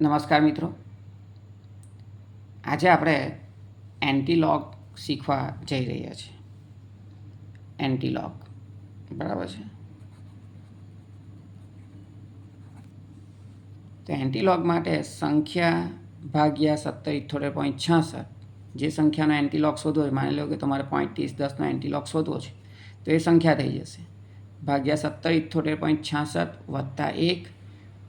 નમસ્કાર મિત્રો. આજે આપણે એન્ટીલોગ શીખવા જઈ રહ્યા છીએ. એન્ટીલોગ બરાબર છે? તો એન્ટીલોગ માટે સંખ્યા ભાગ્યા સત્તર ઇઠ્ઠોતેર પોઈન્ટ છાસઠ. જે સંખ્યાનો એન્ટીલોગ શોધવો છે, માની લો કે તમારે પોઈન્ટ ત્રીસ દસનો એન્ટીલોગ શોધવો છે, તો એ સંખ્યા થઈ જશે. ભાગ્યા સત્તર ઇઠ્ઠોતેર પોઈન્ટ છાસઠ વત્તા એક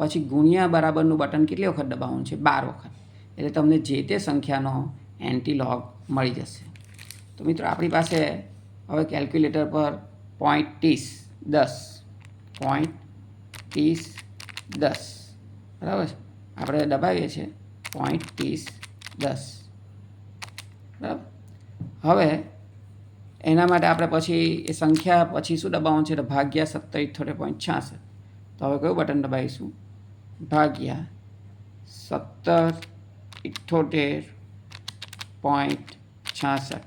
પછી ગુણ્યા બરાબરનું બટન કેટલી વખત દબાવવાનું છે? બાર વખત. એટલે તમને જે તે સંખ્યાનો એન્ટીલોગ મળી જશે. તો મિત્રો, આપણી પાસે હવે કેલ્ક્યુલેટર પર પોઈન્ટ ત્રીસ દસ. પોઈન્ટ ત્રીસ દસ. બરાબર આપણે દબાવીએ છીએ પોઈન્ટ ત્રીસ દસ. બરાબર? હવે એના માટે આપણે પછી એ સંખ્યા પછી શું દબાવવાનું છે? તો ભાગ્યા સત્તર ઇઠ્ઠોતેર પોઈન્ટ છાસઠ. તો હવે કયું બટન દબાવીશું? ભાગ્યા સત્તર ઇઠ્ઠોતેર પોઈન્ટ છાસઠ.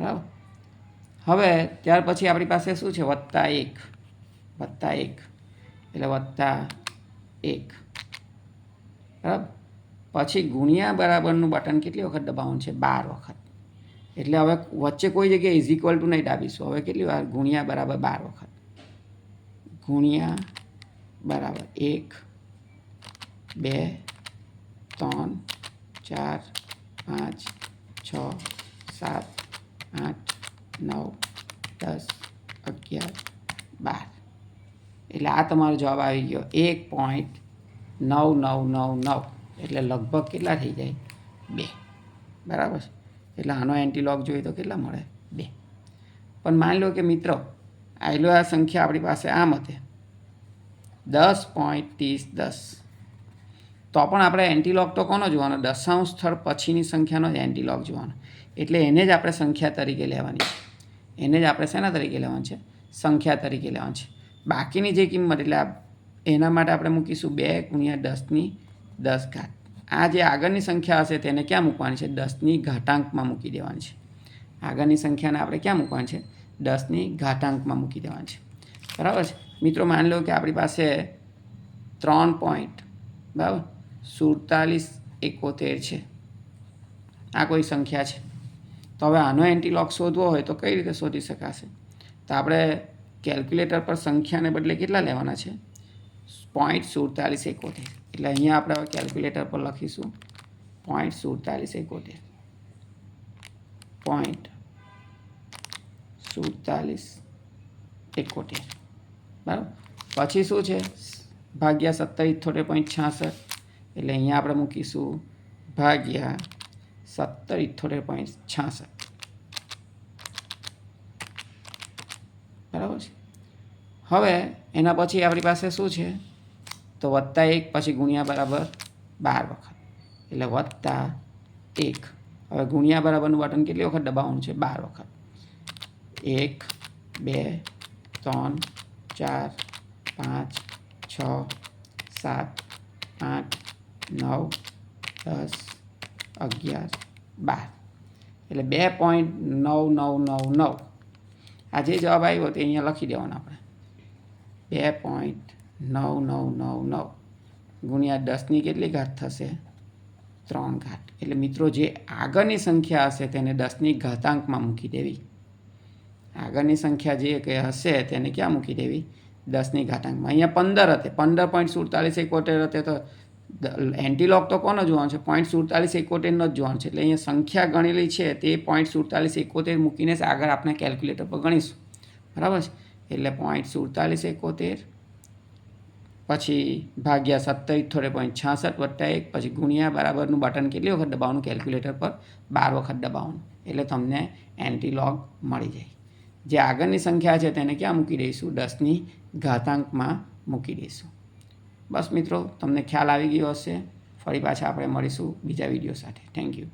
બરાબર? હવે ત્યાર પછી આપણી પાસે શું છે? વત્તા એક. વત્તા એક. એટલે વત્તા એક. બરાબર? પછી ગુણ્યા બરાબરનું બટન કેટલી વખત દબાવવાનું છે? બાર વખત. એટલે હવે વચ્ચે કોઈ જગ્યાએ ઇઝ ઇક્વલ ટુ નહીં દાબીશું હવે કેટલી વાર? ગુણ્યા બરાબર બાર વખત. ગુણ્યા બરાબર એક. બે, ત્રણ, ચાર, પાંચ, છ, સાત, આઠ, નવ, દસ, અગિયાર, બાર. એટલે આ તમારો જવાબ આવી ગયો. એક પોઈન્ટ નવ નવ નવ નવ. એટલે લગભગ કેટલા થઈ જાય? બે. બરાબર છે? એટલે આનો એન્ટીલોગ જોઈએ તો કેટલા મળે? બે. પણ માની લો કે મિત્રો, આયલો આ સંખ્યા આપણી પાસે આમ હતી. દસ પોઈન્ટ ત્રીસ દસ. તો પણ આપણે એન્ટીલોગ તો કોનો જોવાનો? દશાંશ સ્થળ પછીની સંખ્યાનો જ એન્ટીલોગ જોવાનો. એટલે એને જ આપણે સંખ્યા તરીકે લેવાની છે. એને જ આપણે શેના તરીકે લેવાની છે? સંખ્યા તરીકે લેવાની છે. બાકીની જે કિંમત, એટલે એના માટે આપણે મૂકીશું બે ગુણ્યા દસની દસ ઘાત. આ જે આગળની સંખ્યા હશે તેને ક્યાં મૂકવાની છે? દસની ઘાટાંકમાં મૂકી દેવાની છે. આગળની સંખ્યાને આપણે ક્યાં મૂકવાની છે? દસની ઘાટાંકમાં મૂકી દેવાની છે. બરાબર છે? મિત્રો, માની લો કે આપણી પાસે ત્રણ પોઈન્ટ બરાબર? સુડતાલીસ એકોતેર છે. આ કોઈ સંખ્યા છે. તો હવે આનો એન્ટીલોગ શોધવો હોય તો કઈ રીતે શોધી શકાશે? તો આપણે કેલ્ક્યુલેટર પર સંખ્યાને બદલે કેટલા લેવાના છે? પોઈન્ટ સુડતાલીસ એકોતેર. એટલે અહીંયા આપણે હવે કેલ્ક્યુલેટર પર લખીશું. પોઈન્ટ સુડતાલીસ એકોતેર. પોઈન્ટ સુડતાલીસ એકોતેર. બરાબર? પછી શું છે? ભાગ્યા સત્તર ઇઠ્ઠોતેર પોઈન્ટ છાસઠ. એટલે અહીંયા આપણે મૂકીશું ભાગ્યા સત્તર ઇઠ્ઠોતેર પોઈન્ટ છાસઠ. બરાબર છે? હવે એના પછી આપણી પાસે શું છે? તો વત્તા એક પછી ગુણ્યા બરાબર બાર વખત. એટલે વત્તા એક. હવે ગુણ્યા બરાબરનું બટન કેટલી વખત દબાવવાનું છે? બાર વખત. એક, બે, ત્રણ, ચાર, પાંચ, છ, સાત, આઠ નવ, દસ, અગિયાર, બાર. એટલે બે પોઈન્ટ નવ નવ નવ નવ. આ જે જવાબ આવ્યો તે અહીંયા લખી દેવાનો આપણે. બે પોઈન્ટ નવ નવ નવ નવ. ગુણ્યા દસની કેટલી ઘાત થશે? ત્રણ ઘાત. એટલે મિત્રો જે આગળની સંખ્યા હશે તેને દસની ઘાતાંકમાં મૂકી દેવી. આગળની સંખ્યા જે કંઈ હશે તેને ક્યાં મૂકી દેવી? દસની ઘાતાંકમાં. અહીંયા પંદર હતી પંદર પોઈન્ટ સુડતાલીસ એકોતેર હતી તો એન્ટીલોગ તો કોનો જોવાનો છે? પોઈન્ટ સુડતાલીસ એકોતેરનો જ જોવાનો છે. એટલે અહીંયા સંખ્યા ગણેલી છે, તે પોઈન્ટ સુડતાલીસ એકોતેર મૂકીને જ આગળ આપણે કેલ્ક્યુલેટર પર ગણીશું. બરાબર છે? એટલે પોઈન્ટ સુડતાલીસ એકોતેર, પછી ભાગ્યા સત્તર થોડે પોઈન્ટ છાસઠ વત્તા એક, પછી ગુણ્યા બરાબરનું બટન કેટલી વખત દબાવવાનું? કેલ્ક્યુલેટર પર બાર વખત દબાવવાનું. એટલે તમને એન્ટીલોગ મળી જાય. જે આગળની સંખ્યા છે તેને ક્યાં મૂકી દઈશું? દસની ઘાતાંકમાં મૂકી દઈશું. બસ મિત્રો, તમને ખ્યાલ આવી ગયો હશે. ફરી પાછા આપણે મળીશું બીજા વીડિયો સાથે. Thank you